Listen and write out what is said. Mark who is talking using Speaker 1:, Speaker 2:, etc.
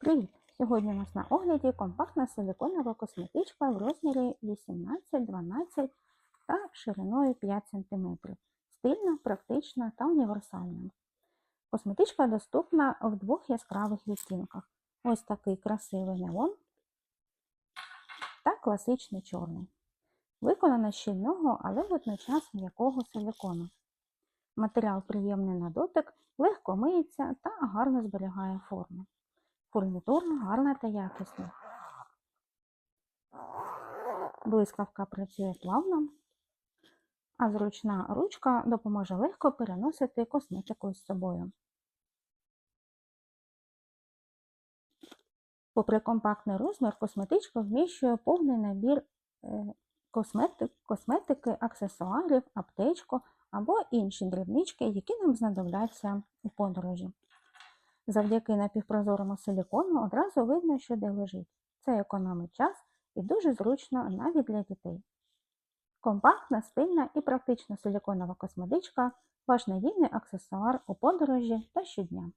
Speaker 1: Привіт! Сьогодні у нас на огляді компактна силиконова косметичка в розмірі 18, 12 та шириною 5 см. Стильна, практична та універсальна. Косметичка доступна в двох яскравих відтінках. Ось такий красивий неон та класичний чорний. Виконана щільного, але водночас м'якого силикону. Матеріал приємний на дотик, легко миється та гарно зберігає форму. Фурнітура гарна та якісна. Блискавка працює плавно, а зручна ручка допоможе легко переносити косметику з собою. Попри компактний розмір, косметичка вміщує повний набір е, косметик, косметики, аксесуарів, аптечку або інші дрібнички, які нам знадобляться у подорожі. Завдяки напівпрозорому силікону одразу видно, що де лежить. Це економить час і дуже зручно навіть для дітей. Компактна, стильна і практична силіконова косметичка – ваш надійний аксесуар у подорожі та щодня.